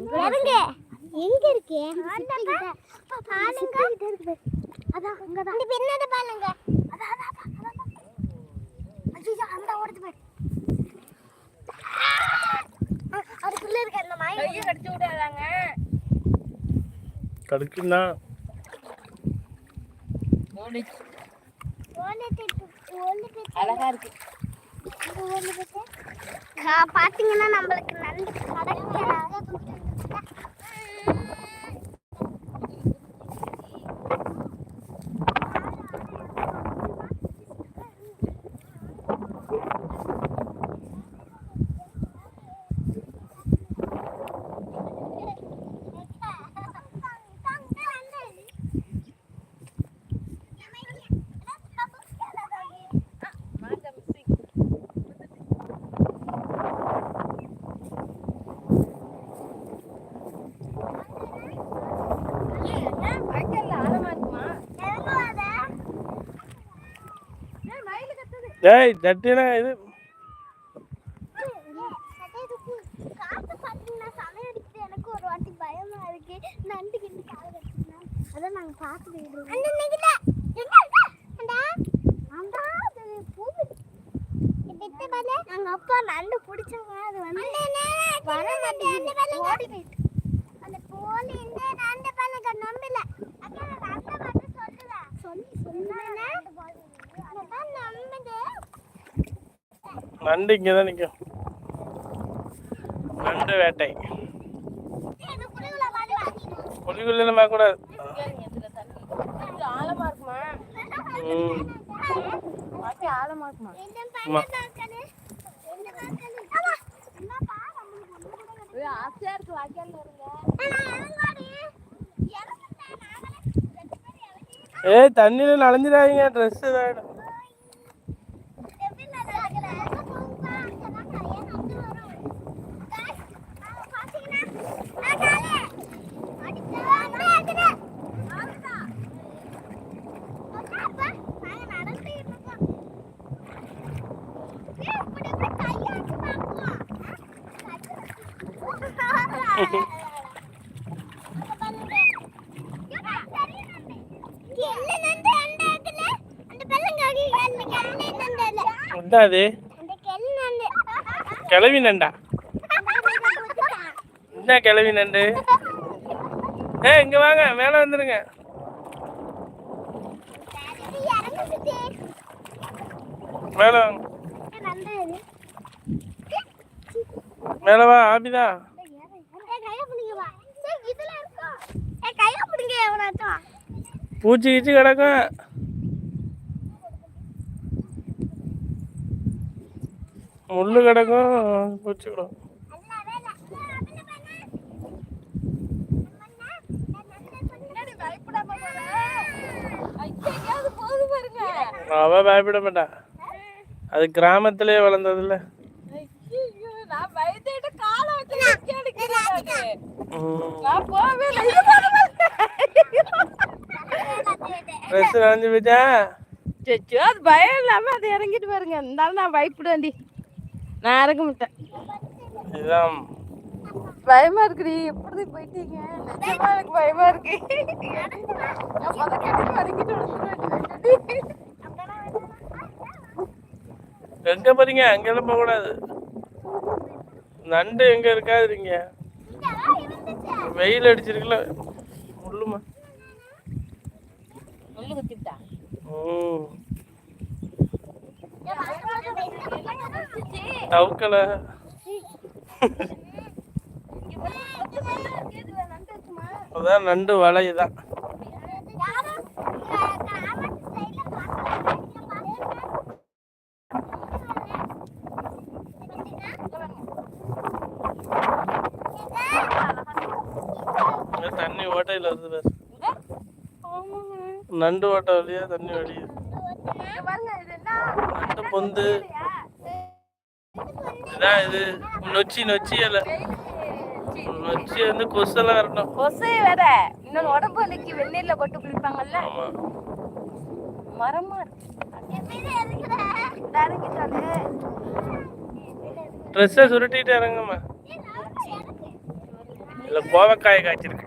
எங்க எங்க இருக்கு? பாருங்க. அதான் அங்கதான். இந்த பின்னத பாருங்க. அதான் அதான் ஐயோ அந்த ஓடுது பாரு. அதுக்குள்ள இருக்க அந்த மாய். கையை கடிச்சு விடாதாங்க. ஓடுது ஓடுது அழகா இருக்கு. பாத்தீங்கன்னா நம்மளுக்கு நண்டு கடற்கரை வாய்க்கால்ல ஆழமா இருக்குமா ஏய் தட்டினா இது காத்து பாத்தீங்கன்னா சமயம் அடிக்குது எனக்கு ஒரு வாட்டி பயமா இருக்கு நண்டு கிண்டு கால தட்டினா இது நாங்க அப்பா நண்டு பிடிச்சவங்க அது வந்து வர மாட்டேங்குது ஓடி போயிட்டு அந்த போலி இந்த நண்டு பாருங்க நம்பல அக்கா நண்டு மட்டும் சொல்லுல சொல்லி சொன்னா நண்டு இங்கே தான் நிற்கும் நண்டு வேட்டை. புலிகுள்ளெல்லாம் பார்க்கக்கூடாது கேளுங்க இதுல தண்ணி இது ஆழமா இருக்குமா ம் வாக்கி ஆழமா இருக்குமா ஆமா. இது ஆசையா இருக்கு வாய்க்கால்ல இருங்க ஏய் தண்ணியில் நனைஞ்சிடாதீங்க. ட்ரெஸ் இதாகிடும் என்ன கிளவி நண்டா. என்ன கிளவி நண்டு? ஏ இங்க வாங்க மேலே வந்துருங்க. மேல வாங்க. மேலே வா ஆபிதா. பூச்சி கீச்சி கிடக்கும் முள்ளு கிடக்கும் பூச்சி கிடக்கும் அவ பயப்பட மாட்டா அது கிராமத்திலே வளர்ந்ததுல நான் பயந்துட்டு காலை வச்சு நிக்க எடுக்கிறேன் நானு. பாருங்க. ட்ரெஸ் நனைஞ்சு அச்சச்சோ, அது பயம் இல்லாம அது இறங்கிட்டு பாருங்க. இருந்தாலும் நான் பயப்படுவேன்டி. நான் இறங்க மாட்டேன் பயமா இருக்குடி. எப்படி போயிட்டீங்க? நிஜமா எனக்கு பயமா இருக்கு. எங்க போறீங்க? அங்கெல்லாம் போக கூடாது நண்டு எங்க இருக்காதுங்க வெயில் அடிச்சிருக்குல்ல. முள்ளுமா? தவுக்கல. அதான் நண்டு வலையுதான் இங்க தண்ணி ஓட்டையில் வருது பாரு. நண்டு ஓட்டை வழியா தண்ணி வழியா நண்டு பொந்து. இதான் இது. நொச்சி நொச்சி இலை. நொச்சி வந்து கொசெல்லாம் வரணும். கொசை வேற. இன்னொன்னு உடம்பு வலிக்கு வெந்நீர்ல போட்டு குளிப்பாங்கல்ல. மரமா ட்ரெஸ்ஸை சுருட்டிட்டு இறங்குமா இல்லை கோவக்காயை காய்ச்சிருக்கு.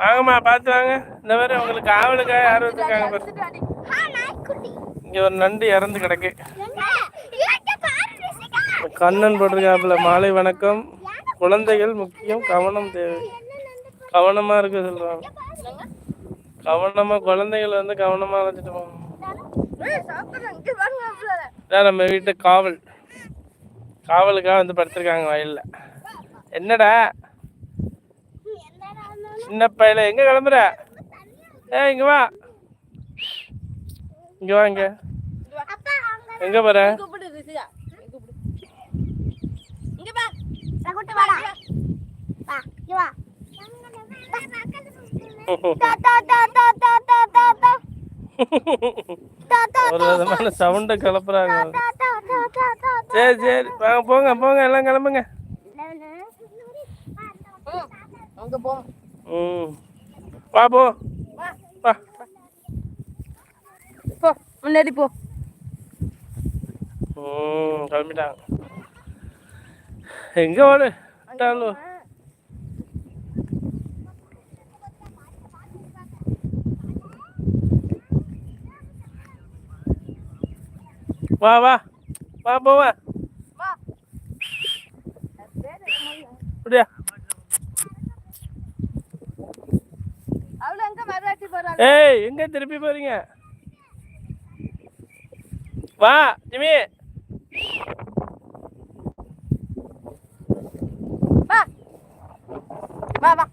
வாங்கம்மா பார்த்து வாங்க. இந்த மாதிரி உங்களுக்கு ஆவலுக்காக யாரும் இருக்காங்க பாரு. இங்கே ஒரு நண்டு இறந்து கிடக்கு. கண்ணன் போட்டிருக்காப்புல மாலை வணக்கம். குழந்தைகள் முக்கியம் கவனம் தேவை. கவனமாக இருக்க சொல்கிறாங்க கவனமாக குழந்தைகள் வந்து கவனமாக அழைச்சிட்டு போகணும் நம்ம வீட்டு காவல். காவலுக்காக வந்து படுத்திருக்காங்க வயல்ல. என்னடா? சின்ன பையில எங்க கிளம்புற ஏ இங்க வா இங்க வா இங்க எங்க போற ஒரு விதமான சவுண்ட கிளப்புறாங்க சரி சரி வாங்க போங்க போங்க எல்லாம் கிளம்புங்க அங்க போங்க Ừ. Ba bố. Ba. Ba. Bố, mình đi bố. Ừ, thôi mình đang. Hình vô đây. Ta luôn. Ba ba. Ba bố à. Ba. Đi à. ஏய் எங்க திருப்பி போறீங்க? வா ஜிமி. வா. வா வா.